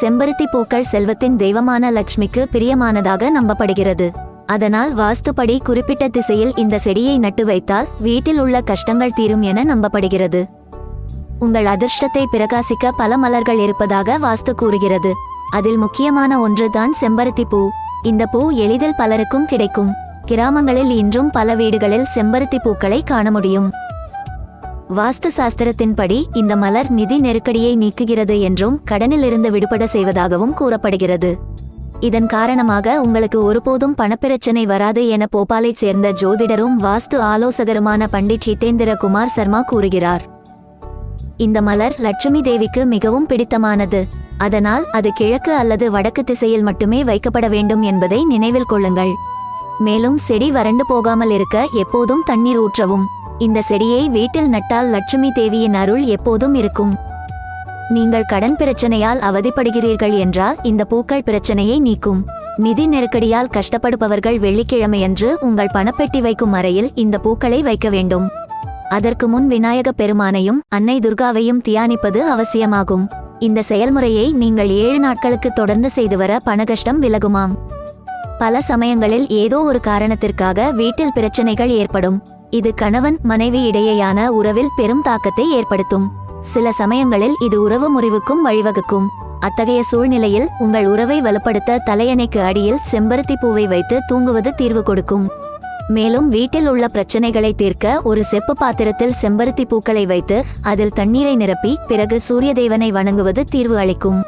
செம்பருத்தி பூக்கள் செல்வத்தின் தெய்வமான லக்ஷ்மிக்கு பிரியமானதாக நம்பப்படுகிறது. அதனால் வாஸ்துப்படி குறிப்பிட்ட திசையில் இந்த செடியை நட்டு வைத்தால் வீட்டில் உள்ள கஷ்டங்கள் தீரும் என நம்பப்படுகிறது. உங்கள் அதிர்ஷ்டத்தை பிரகாசிக்க பல மலர்கள் இருப்பதாக வாஸ்து கூறுகிறது. அதில் முக்கியமான ஒன்றுதான் செம்பருத்தி பூ. இந்த பூ எளிதில் பலருக்கும் கிடைக்கும். கிராமங்களில் இன்றும் பல வீடுகளில் செம்பருத்தி பூக்களை காண முடியும். வாஸ்து சாஸ்திரத்தின்படி இந்த மலர் நிதி நெருக்கடியை நீக்குகிறது என்றும் கடனிலிருந்து விடுபட செய்வதாகவும் கூறப்படுகிறது. இதன் காரணமாக உங்களுக்கு ஒருபோதும் பணப்பிரச்சனை வராது என போபாலைச் சேர்ந்த ஜோதிடரும் வாஸ்து ஆலோசகருமான பண்டிட் ஹிதேந்திர குமார் சர்மா கூறுகிறார். இந்த மலர் லட்சுமி தேவிக்கு மிகவும் பிடித்தமானது. அதனால் அது கிழக்கு அல்லது வடக்கு திசையில் மட்டுமே வைக்கப்பட வேண்டும் என்பதை நினைவில் கொள்ளுங்கள். மேலும் செடி வறண்டு போகாமல் இருக்க எப்போதும் தண்ணீர் ஊற்றவும். இந்த செடியை வீட்டில் நட்டால் லட்சுமி தேவியின் அருள் எப்போதும் இருக்கும். நீங்கள் கடன் பிரச்சனையால் அவதிப்படுகிறீர்கள் என்றால் இந்த பூக்கள் பிரச்சனையை நீக்கும். நிதி நெருக்கடியால் கஷ்டப்படுபவர்கள் வெள்ளிக்கிழமையன்று உங்கள் பணப்பெட்டி வைக்கும் அறையில் இந்த பூக்களை வைக்க வேண்டும். அதற்கு முன் விநாயக பெருமானையும் அன்னை துர்காவையும் தியானிப்பது அவசியமாகும். இந்த செயல்முறையை நீங்கள் ஏழு நாட்களுக்கு தொடர்ந்து செய்து வர பணகஷ்டம் விலகுமாம். பல சமயங்களில் ஏதோ ஒரு காரணத்திற்காக வீட்டில் பிரச்சனைகள் ஏற்படும். இது கணவன் மனைவி இடையேயான உறவில் பெரும் தாக்கத்தை ஏற்படுத்தும். சில சமயங்களில் இது உறவு முறிவுக்கும் வழிவகுக்கும். அத்தகைய சூழ்நிலையில் உங்கள் உறவை வலுப்படுத்த தலையணைக்கு அடியில் செம்பருத்தி பூவை வைத்து தூங்குவது தீர்வு கொடுக்கும். மேலும் வீட்டில் உள்ள பிரச்சனைகளை தீர்க்க ஒரு செப்பு பாத்திரத்தில் செம்பருத்தி பூக்களை வைத்து அதில் தண்ணீரை நிரப்பி பிறகு சூரிய தேவனை வணங்குவது தீர்வு அளிக்கும்.